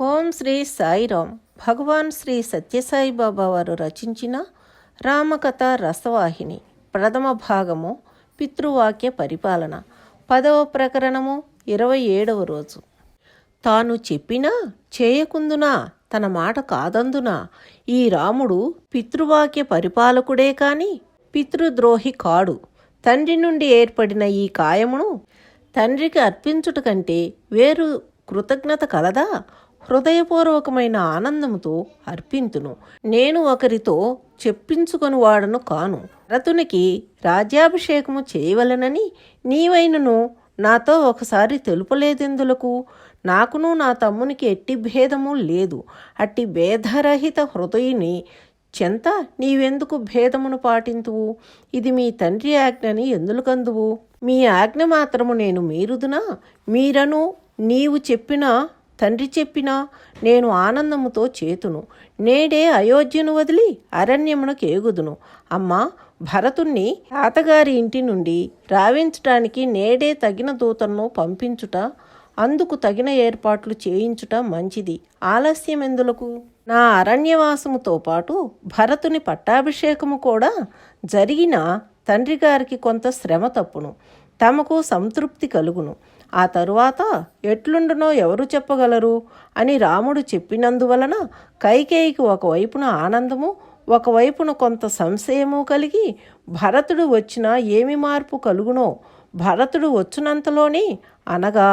ఓం శ్రీ సాయిరామ్. భగవాన్ శ్రీ సత్యసాయి బాబా వారు రచించిన రామకథ రసవాహిని. ప్రథమ భాగము పితృవాక్య పరిపాలన. పదవ ప్రకరణము ఇరవై ఏడవ రోజు. తాను చెప్పినా చేయకుందునా తన మాట కాదందునా? ఈ రాముడు పితృవాక్య పరిపాలకుడే కాని పితృద్రోహి కాడు. తండ్రి నుండి ఏర్పడిన ఈ కాయమును తండ్రికి అర్పించుట కంటే వేరు కృతజ్ఞత కలదా? హృదయపూర్వకమైన ఆనందముతో అర్పింతును. నేను ఒకరితో చెప్పించుకొని వాడను కాను. రతునికి రాజ్యాభిషేకము చేయవలనని నీవైనను నాతో ఒకసారి తెలుపలేదెందులకు? నాకును నా తమ్మునికి ఎట్టి భేదము లేదు. అట్టి భేదరహిత హృదయుని చెంత నీవెందుకు భేదమును పాటింతువు? ఇది మీ తండ్రి ఆజ్ఞని ఎందులకందువు? మీ ఆజ్ఞ మాత్రము నేను మీరుదునా? మీరను నీవు చెప్పిన తండ్రి చెప్పినా నేను ఆనందముతో చేతును. నేడే అయోధ్యను వదిలి అరణ్యమునకు ఏగుదును. అమ్మా భరతుణ్ణి తాతగారి ఇంటి నుండి రావించటానికి నేడే తగిన దూతలను పంపించుట అందుకు తగిన ఏర్పాట్లు చేయించుట మంచిది. ఆలస్యం ఎందులకు? నా అరణ్యవాసముతో పాటు భరతుని పట్టాభిషేకము కూడా జరిగిన తండ్రి గారికి కొంత శ్రమ తప్పును. తమకు సంతృప్తి కలుగును. ఆ తరువాత ఎట్లుండునో ఎవరు చెప్పగలరు? అని రాముడు చెప్పినందువలన కైకేయికి ఒకవైపున ఆనందము ఒకవైపున కొంత సంశయము కలిగి భరతుడు వచ్చినా ఏమి మార్పు కలుగునో భరతుడు వచ్చినంతలోనే అనగా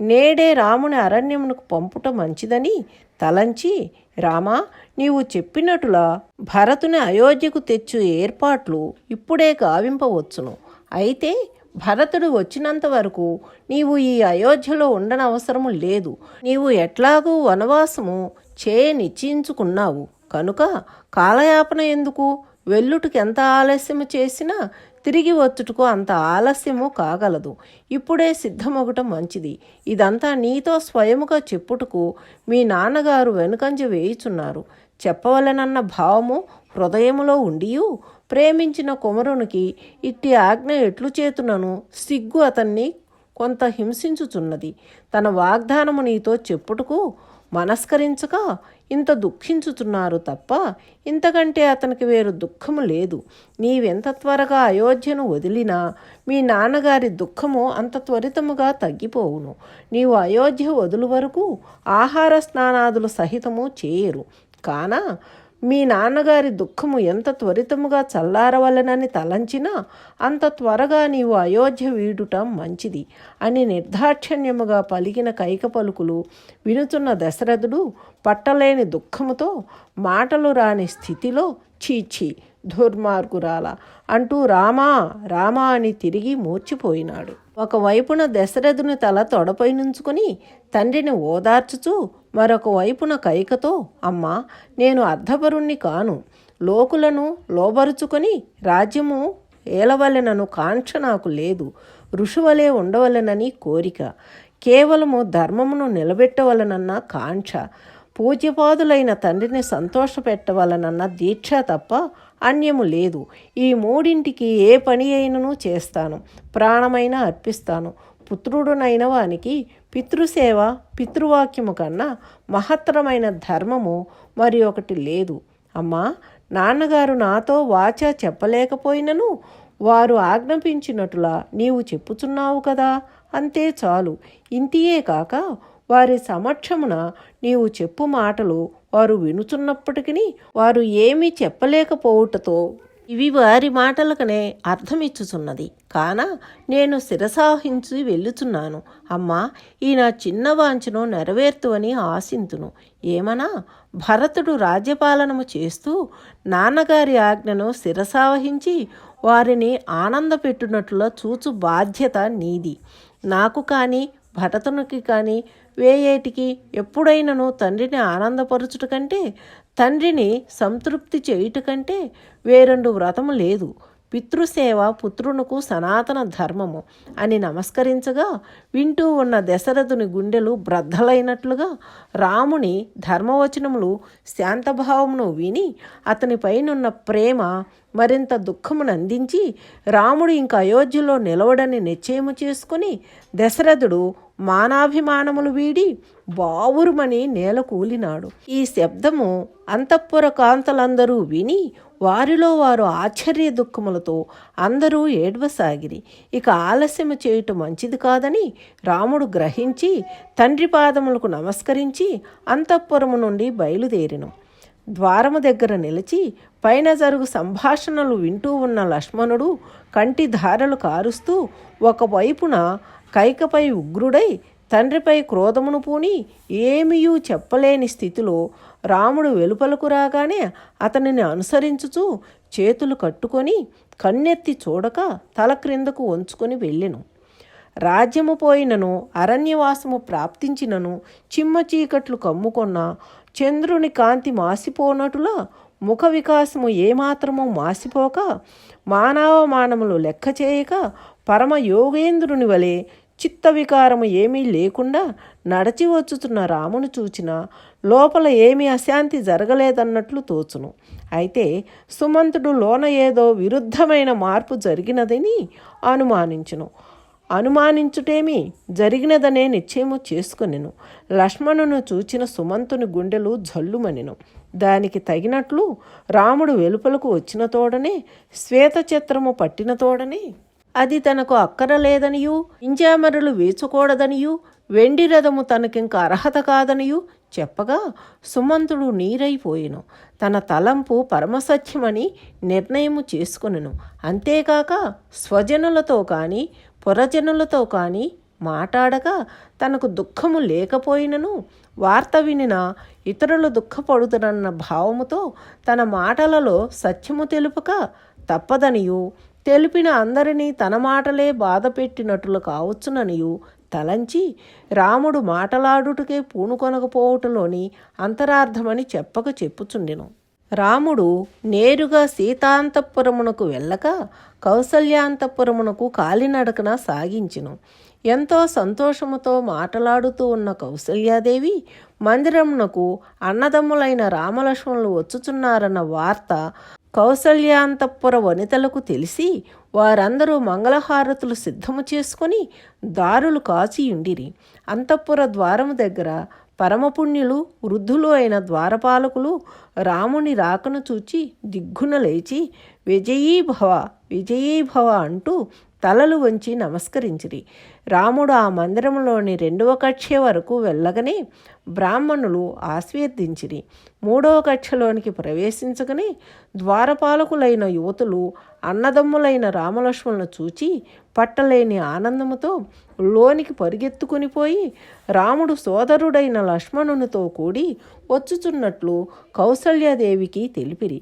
నేడే రాముని అరణ్యమునకు పంపుట మంచిదని తలంచి రామా నీవు చెప్పినట్టులా భరతుని అయోధ్యకు తెచ్చు ఏర్పాట్లు ఇప్పుడే గావింపవచ్చును. అయితే భరతుడు వచ్చినంత వరకు నీవు ఈ అయోధ్యలో ఉండనవసరము లేదు. నీవు ఎట్లాగూ వనవాసము చే నిశ్చయించుకున్నావు. కనుక కాలయాపన ఎందుకు? వెల్లుటికి ఎంత ఆలస్యము చేసినా తిరిగి వచ్చుటకు అంత ఆలస్యము కాగలదు. ఇప్పుడే సిద్ధమొగటం మంచిది. ఇదంతా నీతో స్వయముగా చెప్పుటకు మీ నాన్నగారు వెనుకంజ వేయుచున్నారు. చెప్పవలనన్న భావము హృదయములో ఉండియు ప్రేమించిన కుమరునికి ఇట్టి ఆజ్ఞ ఎట్లు చేతునను సిగ్గు అతన్ని కొంత హింసించుచున్నది. తన వాగ్దానము నీతో చెప్పుటకు మనస్కరించక ఇంత దుఃఖించుతున్నారు తప్ప ఇంతకంటే అతనికి వేరు దుఃఖము లేదు. నీవెంత త్వరగా అయోధ్యను వదిలినా మీ నాన్నగారి దుఃఖము అంత త్వరితముగా తగ్గిపోవును. నీవు అయోధ్య వదులు వరకు ఆహార స్నానాదులు సహితము చేయరు. కాన? మీ నాన్నగారి దుఃఖము ఎంత త్వరితముగా చల్లారవలనని తలంచినా అంత త్వరగా నీవు అయోధ్య వీడుటం మంచిది అని నిర్దాక్షణ్యముగా పలికిన కైక పలుకులు వినుతున్న దశరథుడు పట్టలేని దుఃఖముతో మాటలు రాని స్థితిలో చీచి దుర్మార్గురాల అంటూ రామా రామా అని తిరిగి మూర్చిపోయినాడు. ఒకవైపున దశరథుని తల తొడపై నుంచుకుని తండ్రిని ఓదార్చుచూ మరొక వైపున కైకతో అమ్మా నేను అర్ధపరుణ్ణి కాను. లోకులను లోబరుచుకొని రాజ్యము ఏలవలెనను కాంక్ష నాకు లేదు. ఋషువలే ఉండవలెనని కోరిక. కేవలము ధర్మమును నిలబెట్టవలనన్న కాంక్ష. పూజ్యపాదులైన తండ్రిని సంతోషపెట్టవలనన్న దీక్ష తప్ప అన్యము లేదు. ఈ మూడింటికి ఏ పని అయినను చేస్తాను. ప్రాణమైనా అర్పిస్తాను. పుత్రుడునైన వానికి పితృసేవ పితృవాక్యము కన్నా మహత్తరమైన ధర్మము మరి ఒకటి లేదు. అమ్మా నాన్నగారు నాతో వాచా చెప్పలేకపోయినను వారు ఆజ్ఞాపించినట్లా నీవు చెప్పుచున్నావు కదా? అంతే చాలు. ఇంతియే కాక వారి సమక్షమున నీవు చెప్పు మాటలు వారు వినుచున్నప్పటికీ వారు ఏమీ చెప్పలేకపోవుటతో ఇవి వారి మాటలకనే అర్థమిచ్చుచున్నది. కాన నేను శిరసాహించి వెళ్ళుచున్నాను. అమ్మా ఈ నా చిన్న వాంఛను నెరవేర్తువని ఆశింతును. ఏమనా? భరతుడు రాజ్యపాలనము చేస్తూ నాన్నగారి ఆజ్ఞను శిరసావహించి వారిని ఆనందపెట్టునట్లుగా చూచు బాధ్యత నీది. నాకు కానీ భరతునికి కానీ వేయేటికి ఎప్పుడైనను తండ్రిని ఆనందపరచుట కంటే తండ్రిని సంతృప్తి చేయుట కంటే వేరెండు వ్రతము లేదు. పితృసేవ పుత్రునకు సనాతన ధర్మము అని నమస్కరించగా వింటూ ఉన్న దశరథుని గుండెలు బ్రద్దలైనట్లుగా రాముని ధర్మవచనములు శాంతభావమును విని అతనిపైనున్న ప్రేమ మరింత దుఃఖమును అందించి రాముడు ఇంక అయోధ్యలో నిలవడని నిశ్చయము చేసుకుని దశరథుడు మానాభిమానములు వీడి బావురుమని నేల కూలినాడు. ఈ శబ్దము అంతఃపుర కాంతలందరూ విని వారిలో వారు ఆశ్చర్య దుఃఖములతో అందరూ ఏడ్వసాగిరి. ఇక ఆలస్యము చేయుట మంచిది కాదని రాముడు గ్రహించి తండ్రి పాదములకు నమస్కరించి అంతఃపురము నుండి బయలుదేరిను. ద్వారము దగ్గర నిలిచి పైన జరుగు సంభాషణలు వింటూ ఉన్న లక్ష్మణుడు కంటి ధారలు కారుస్తూ ఒకవైపున కైకపై ఉగ్రుడై తండ్రిపై క్రోధమును పూని ఏమీయూ చెప్పలేని స్థితిలో రాముడు వెలుపలకు రాగానే అతనిని అనుసరించుచూ చేతులు కట్టుకొని కన్నెత్తి చూడక తల క్రిందకు వంచుకొని వెళ్ళెను. రాజ్యము పోయినను అరణ్యవాసము ప్రాప్తించినను చిమ్మ చీకట్లు కమ్ముకొన్న చంద్రుని కాంతి మాసిపోనటులా ముఖ వికాసము ఏమాత్రము మాసిపోక మానవమానములు లెక్క చేయక పరమ యోగేంద్రుని వలె చిత్తవికారము ఏమీ లేకుండా నడచి వచ్చుతున్న రామును చూచిన లోపల ఏమీ అశాంతి జరగలేదన్నట్లు తోచును. అయితే సుమంతుడు లోన ఏదో విరుద్ధమైన మార్పు జరిగినదని అనుమానించును. అనుమానించుటేమి జరిగినదనే నిశ్చయము చేసుకొనెను. లక్ష్మణును చూచిన సుమంతుని గుండెలు జల్లుమనెను. దానికి తగినట్లు రాముడు వెలుపలకు వచ్చిన తోడనే శ్వేతచిత్రము పట్టిన తోడనే అది తనకు అక్కరలేదనియూ ఇంజామరులు వేచుకూడదనియు వెండి రథము తనకింక అర్హత కాదనియు చెప్పగా సుమంతుడు నీరైపోయెను. తన తలంపు పరమసత్యమని నిర్ణయము చేసుకునెను. అంతేకాక స్వజనులతో కానీ పురజనులతో కానీ మాట్లాడగా తనకు దుఃఖము లేకపోయినను వార్త వినిన ఇతరులు దుఃఖపడుతురన్న భావముతో తన మాటలలో సత్యము తెలుపక తప్పదనియు తెలిపిన అందరినీ తన మాటలే బాధపెట్టినట్లు కావచ్చుననియు తలంచి రాముడు మాటలాడుటకే పూనుకొనకపోవటంలోని అంతరార్థమని చెప్పక చెప్పుచుండెను. రాముడు నేరుగా సీతాంతఃపురమునకు వెళ్ళక కౌసల్యాంతఃపురమునకు కాలినడకన సాగించెను. ఎంతో సంతోషముతో మాటలాడుతూ ఉన్న కౌసల్యాదేవి మందిరమునకు అన్నదమ్ములైన రామలక్ష్మణులు వచ్చుచున్నారన్న వార్త కౌసల్యాంతఃపుర వనితలకు తెలిసి వారందరూ మంగళహారతులు సిద్ధము చేసుకొని దారులు కాచియుండిరి. అంతఃపుర ద్వారము దగ్గర పరమపుణ్యులు వృద్ధులు అయిన ద్వారపాలకులు రాముని రాకను చూచి దిగ్గున లేచి విజయీభవ విజయీభవ అంటూ తలలు వంచి నమస్కరించిరి. రాముడు ఆ మందిరంలోని రెండవ కక్ష వరకు వెళ్ళగనే బ్రాహ్మణులు ఆశీర్దించిరి మూడవ కక్షలోనికి ప్రవేశించగనే ద్వారపాలకులైన యువతులు అన్నదమ్ములైన రామలక్ష్మణులను చూచి పట్టలేని ఆనందముతో లోనికి పరిగెత్తుకుని పోయి రాముడు సోదరుడైన లక్ష్మణునితో కూడి వచ్చుచున్నట్లు కౌసల్యాదేవికి తెలిపిరి.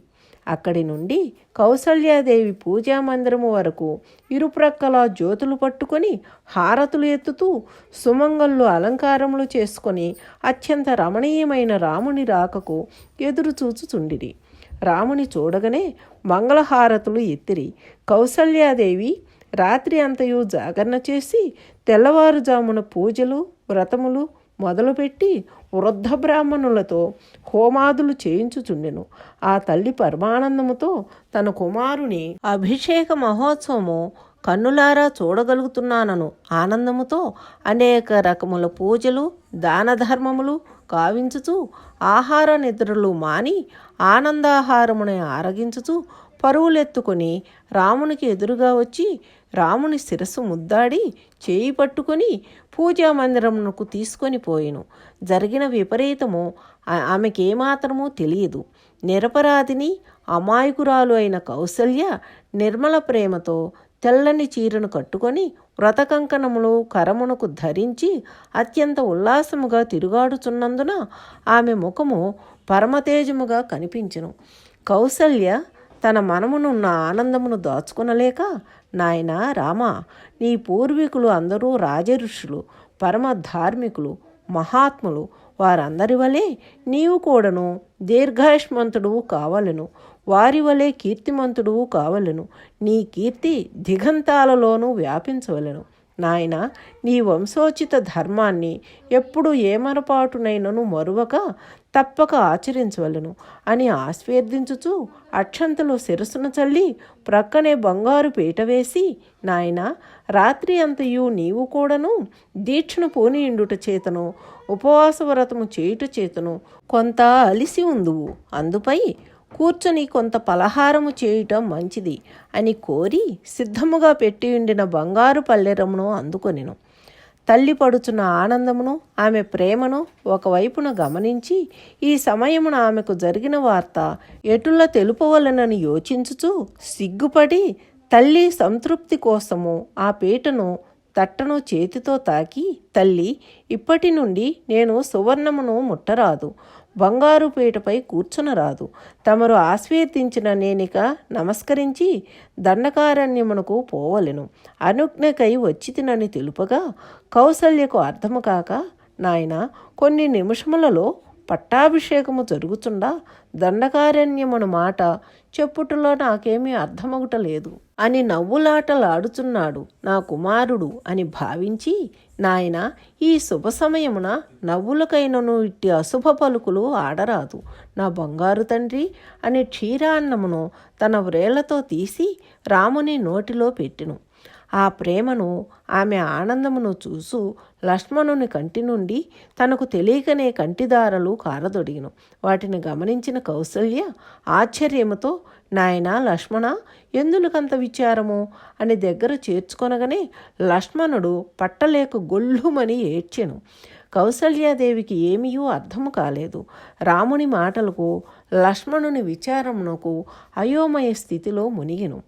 అక్కడి నుండి కౌసల్యాదేవి పూజా మందిరము వరకు ఇరుప్రక్కల జ్యోతులు పట్టుకొని హారతులు ఎత్తుతూ సుమంగళ్ళు అలంకారములు చేసుకొని అత్యంత రమణీయమైన రాముని రాకకు ఎదురు చూచుచుండిరి. రాముని చూడగానే మంగళహారతులు ఎత్తిరి. కౌసల్యాదేవి రాత్రి అంతయు జాగరణ చేసి తెల్లవారుజామున పూజలు వ్రతములు మొదలుపెట్టి వృద్ధ బ్రాహ్మణులతో హోమాదులు చేయించుచుండెను. ఆ తల్లి పరమానందముతో తన కుమారుని అభిషేక మహోత్సవము కన్నులారా చూడగలుగుతున్నానను. ఆనందముతో అనేక రకముల పూజలు దాన ధర్మములు కావించుచు ఆహార నిద్రలు మాని ఆనందాహారముని ఆరగించుచు పరువులెత్తుకొని రామునికి ఎదురుగా వచ్చి రాముని శిరస్సు ముద్దాడి చేయి పట్టుకొని పూజా మందిరమునకు తీసుకొని పోయిను. జరిగిన విపరీతము ఆమెకేమాత్రమూ తెలియదు. నిరపరాధిని అమాయకురాలు అయిన కౌసల్య నిర్మల ప్రేమతో తెల్లని చీరను కట్టుకొని వ్రతకంకణములు కరమునకు ధరించి అత్యంత ఉల్లాసముగా తిరుగాడుచున్నందున ఆమె ముఖము పరమతేజముగా కనిపించును. కౌసల్య తన మనమునున్న ఆనందమును దాచుకునలేక నాయన రామా నీ పూర్వీకులు అందరూ రాజఋషులు పరమ ధార్మికులు మహాత్ములు వారందరి వలె నీవు కూడాను దీర్ఘాయుష్మంతుడువు కావలను. వారి వలె కీర్తిమంతుడువు కావలను. నీ కీర్తి దిగంతాలలోనూ వ్యాపించవలను. నాయన నీ వంశోచిత ధర్మాన్ని ఎప్పుడు ఏమరపాటునైనను మరువక తప్పక ఆచరించవలను అని ఆస్వేదించుచు అక్షంతలో శిరస్సును చల్లి ప్రక్కనే బంగారు పీట వేసి నాయన రాత్రి అంతయు నీవు కూడాను దీక్షను పోనీయుండుట చేతను ఉపవాస వ్రతము చేయుట చేతను కొంత అలిసి ఉందువు. అందుపై కూర్చొని కొంత పలహారము చేయటం మంచిది అని కోరి సిద్ధముగా పెట్టి ఉండిన బంగారు పల్లెరమును అందుకొనిను. తల్లి పడుచున్న ఆనందమును ఆమె ప్రేమను ఒకవైపున గమనించి ఈ సమయమున ఆమెకు జరిగిన వార్త ఎటుల తెలుపవలనని యోచించుచు సిగ్గుపడి తల్లి సంతృప్తి కోసము ఆ పీటను తట్టను చేతితో తాకి తల్లి ఇప్పటి నుండి నేను సువర్ణమును ముట్టరాదు. బంగారు పీటపై కూర్చునరాదు తమరు ఆశీర్దించిన నేనిక నమస్కరించి దండకారణ్యమునకు పోవలెను. అనుజ్ఞకై వచ్చి తినని తెలుపగా కౌసల్యకు అర్థము కాక నాయన కొన్ని నిమిషములలో పట్టాభిషేకము జరుగుతుండా దండకారణ్యమున మాట చెప్పుటలో నాకేమీ అర్థమగుటలేదు అని నవ్వులాటలాడుచున్నాడు నా కుమారుడు అని భావించి నాయన ఈ శుభ సమయమున నవ్వులకైనను ఇట్టి అశుభ పలుకులు ఆడరాదు. నా బంగారు తండ్రి అని క్షీరాన్నమును తన వ్రేళ్ళతో తీసి రాముని నోటిలో పెట్టెను. ఆ ప్రేమను ఆమె ఆనందమును చూసు లక్ష్మణుని కంటి నుండి తనకు తెలియకనే కంటిదారలు కారదొడిగిను. వాటిని గమనించిన కౌసల్య ఆశ్చర్యముతో నాయన లక్ష్మణ ఎందులకంత విచారము? అని దగ్గర చేర్చుకొనగానే లక్ష్మణుడు పట్టలేక గొల్లుమని ఏడ్చెను. కౌసల్యాదేవికి ఏమీయూ అర్థము కాలేదు. రాముని మాటలకు లక్ష్మణుని విచారమునకు అయోమయ స్థితిలో మునిగిను.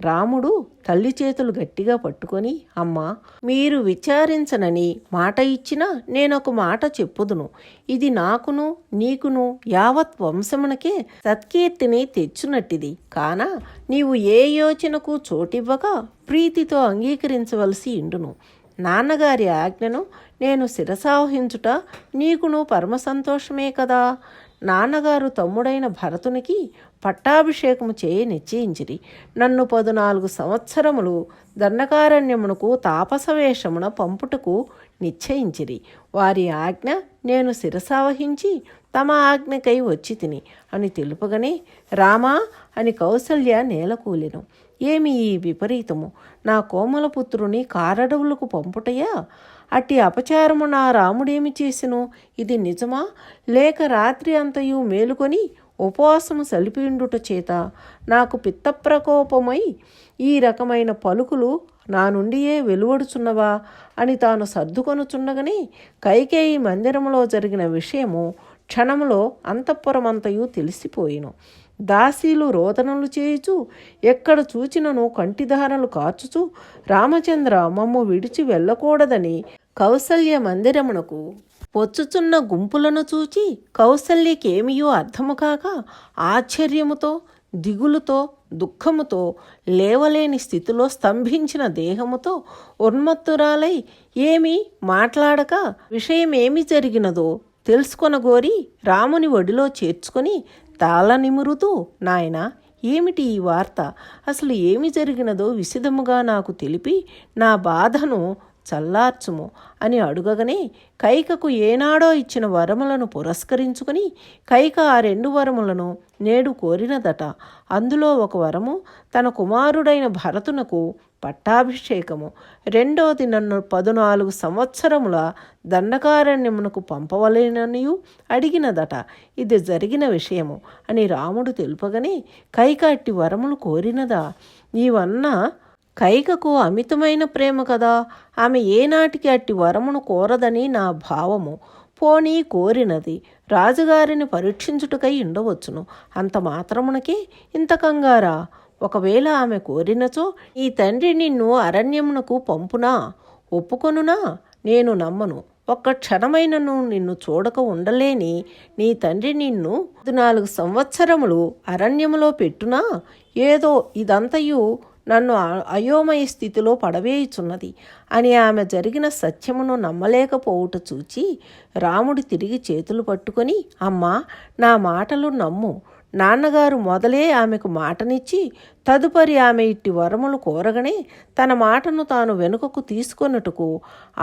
రాముడు తల్లి చేతులు గట్టిగా పట్టుకొని అమ్మా మీరు విచారించనని మాట ఇచ్చినా నేనొక మాట చెప్పుదును. ఇది నాకును నీకును యావత్ వంశమునకే సత్కీర్తిని తెచ్చునట్టిది. కాన నీవు ఏ యోచనకు చోటివ్వక ప్రీతితో అంగీకరించవలసి ఇండును. నాన్నగారి ఆజ్ఞను నేను శిరసావహించుట నీకును పరమ సంతోషమే కదా. నాన్నగారు తమ్ముడైన భరతునికి పట్టాభిషేకము చేయి నిశ్చయించిరి. నన్ను పదునాలుగు సంవత్సరములు దండకారణ్యమునకు తాపసవేషమున పంపుటకు నిశ్చయించిరి. వారి ఆజ్ఞ నేను శిరసావహించి తమ ఆజ్ఞకై వచ్చి తిని అని తెలుపగానే రామా అని కౌసల్య నేలకూలెను ఏమి ఈ విపరీతము? నా కోమలపుత్రుని కారడవులకు పంపుటయా? అట్టి అపచారము నా రాముడేమి చేసెను? ఇది నిజమా? లేక రాత్రి అంతయు మేలుకొని ఉపవాసము సలిపిండుట చేత నాకు పిత్తప్రకోపమై ఈ రకమైన పలుకులు నా నుండియే వెలువడుచున్నవా అని తాను సర్దుకొనుచుండగానే కైకేయి మందిరములో జరిగిన విషయము క్షణములో అంతఃపురమంతయు తెలిసిపోయిను. దాసీలు రోదనలు చేయుచు ఎక్కడ చూచినను కంటిధారలు కార్చుచు రామచంద్ర మమ్ము విడిచి వెళ్ళకూడదని కౌసల్య మందిరమునకు పొచ్చుచున్న గుంపులను చూచి కౌసల్యకేమియో అర్థము కాక ఆశ్చర్యముతో దిగులుతో దుఃఖముతో లేవలేని స్థితిలో స్తంభించిన దేహముతో ఉన్మత్తురాలై ఏమీ మాట్లాడక విషయమేమి జరిగినదో తెలుసుకొనగోరి రాముని ఒడిలో చేర్చుకొని తాళ నిమురుతూ నాయన ఏమిటి ఈ వార్త? అసలు ఏమి జరిగినదో విశదముగా నాకు తెలిపి నా బాధను చల్లార్చుము అని అడుగగానే కైకకు ఏనాడో ఇచ్చిన వరములను పురస్కరించుకుని కైక ఆ రెండు వరములను నేడు కోరినదట. అందులో ఒక వరము తన కుమారుడైన భరతునకు పట్టాభిషేకము. రెండోది నన్ను పదునాలుగు సంవత్సరముల దండకారణ్యమునకు పంపవలేననియు అడిగినదట. ఇది జరిగిన విషయము అని రాముడు తెలుపగానే కైక అట్టి వరములు కోరినదా? నీవన్నా కైకకు అమితమైన ప్రేమ కదా. ఆమె ఏనాటికి అట్టి వరమును కోరదని నా భావము. పోనీ కోరినది. రాజుగారిని పరీక్షించుటకై ఉండవచ్చును అంత మాత్రమునకే ఇంత కంగారా? ఒకవేళ ఆమె కోరినచో ఈ తండ్రి నిన్ను అరణ్యమునకు పంపునా? ఒప్పుకొనునా? నేను నమ్మను. ఒక్క క్షణమైనను నిన్ను చూడక ఉండలేని నీ తండ్రి నిన్ను నాలుగు సంవత్సరములు అరణ్యములో పెట్టునా? ఏదో ఇదంతయు నన్ను అయోమయ స్థితిలో పడవేయుచున్నది. అని ఆమె జరిగిన సత్యమును నమ్మలేకపోవుట చూచి రాముడు తిరిగి చేతులు పట్టుకొని అమ్మా నా మాటలు నమ్ము. నాన్నగారు మొదలే ఆమెకు మాటనిచ్చి తదుపరి ఆమె ఇట్టి వరములు కోరగనే తన మాటను తాను వెనుకకు తీసుకొనుటకు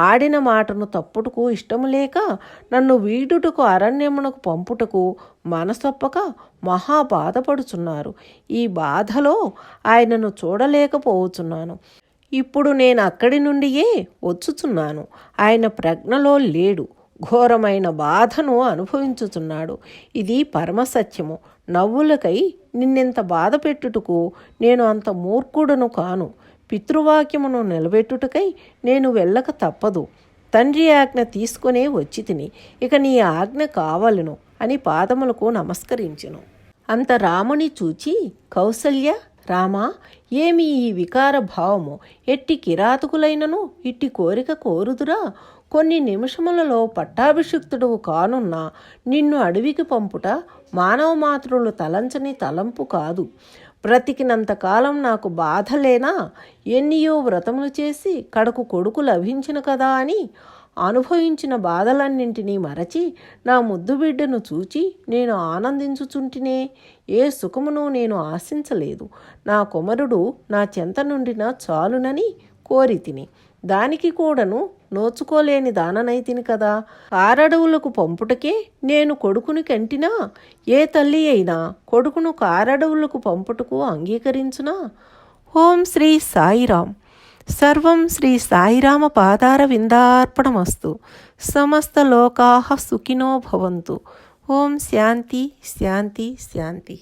ఆడిన మాటను తప్పుటకు ఇష్టము లేక నన్ను వీడుటకు అరణ్యమునకు పంపుటకు మనసొప్పక మహా బాధపడుచున్నారు ఈ బాధలో ఆయనను చూడలేకపోవచ్చున్నాను ఇప్పుడు నేను అక్కడి నుండియే వచ్చుచున్నాను. ఆయన ప్రజ్ఞలో లేడు. ఘోరమైన బాధను అనుభవించుచున్నాడు. ఇది పరమసత్యము నవ్వులకై నిన్నెంత బాధ పెట్టుటకు నేను అంత మూర్ఖుడను కాను. పితృవాక్యమును నిలబెట్టుటకై నేను వెళ్ళక తప్పదు. తండ్రి ఆజ్ఞ తీసుకునే వచ్చి తిని ఇక నీ ఆజ్ఞ కావలను అని పాదములకు నమస్కరించెను. అంత రాముని చూచి కౌసల్య రామా ఏమి ఈ వికార భావము ఎట్టి కిరాతకులైనను ఇట్టి కోరిక కోరుదురా? కొన్ని నిమిషములలో పట్టాభిషిక్తుడు కానున్న నిన్ను అడవికి పంపుట మానవ మాతృలు తలంచని తలంపు కాదు. బ్రతికినంతకాలం నాకు బాధలేనా ఎన్నియో వ్రతములు చేసి కడకు కొడుకు లభించిన కదా అని అనుభవించిన బాధలన్నింటినీ మరచి నా ముద్దు బిడ్డను చూచి నేను ఆనందించుచుంటినే? ఏ సుఖమును నేను ఆశించలేదు. నా కుమరుడు నా చెంత నుండిన చాలునని కోరి తిని దానికి కూడాను నోచుకోలేని దాననైతిని కదా. కారడవులకు పంపుటకే నేను కొడుకుని కంటినా? ఏ తల్లి అయినా కొడుకును కారడవులకు పంపుటకు అంగీకరించునా? ఓం శ్రీ సాయిరాం సర్వం శ్రీ సాయిరామ పాదార విందార్పణమస్తు. సమస్త లోకా సుఖినో భవంతు. ఓం శాంతి శాంతి శాంతి.